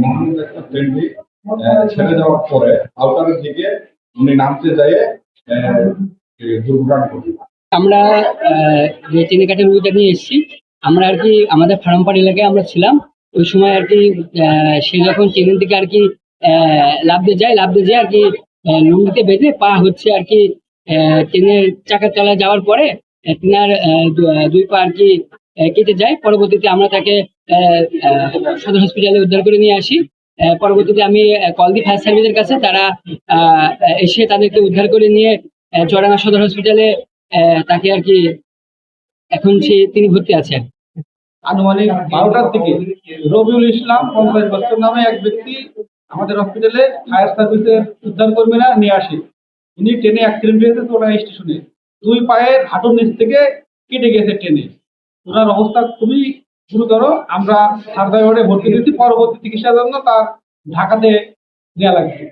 মোহাম্মদ একটা ট্রেনটি ছেড়ে যাওয়ার পরে আউটারের দিকে উনি নামতে দুর্ঘটনা ঘটে আমরা যে চিনিকাঠের রুগীটা নিয়ে এসেছি, আমরা আর কি আমাদের ফার্মপাড় এলাকায় আমরা ছিলাম। ওই সময় আর কি সে যখন ট্রেনের দিকে আর কি লাফ দিয়ে যায়, লাফ দিয়ে যায় আর কি লুঙ্গিতে বেঁধে পা হচ্ছে আর কি ট্রেনের চাকার তলায় যাওয়ার পরে তিনার দুই পা আর কি কেটে যায়। পরবর্তীতে আমরা তাকে সদর হসপিটালে উদ্ধার করে নিয়ে আসি। পরবর্তীতে আমি কল দি ফায়ার সার্ভিসের কাছে তারা এসে তাদেরকে উদ্ধার করে নিয়ে আহ, চুয়াডাঙ্গা সদর হসপিটালে তাকে আর কি এখন সে তিনি ভর্তি আছেন। আনুমানিক বারোটার দিকে রবিউল ইসলাম পঞ্চাশ বছর নামে এক ব্যক্তি আমাদের হসপিটালে ফায়ার সার্ভিসের উদ্ধার কর্মীরা নিয়ে আসে। উনি ট্রেনে অ্যাক্সিডেন্ট হয়েছে চোরা স্টেশনে দুই পায়ের হাঁটুর নিচ থেকে কেটে গেছে ট্রেনে ওনার অবস্থা খুবই গুরুতর আমরা সার্জারি ওয়ার্ডে ভর্তি দিয়েছি পরবর্তী চিকিৎসার জন্য তার ঢাকাতে নেওয়া লাগবে।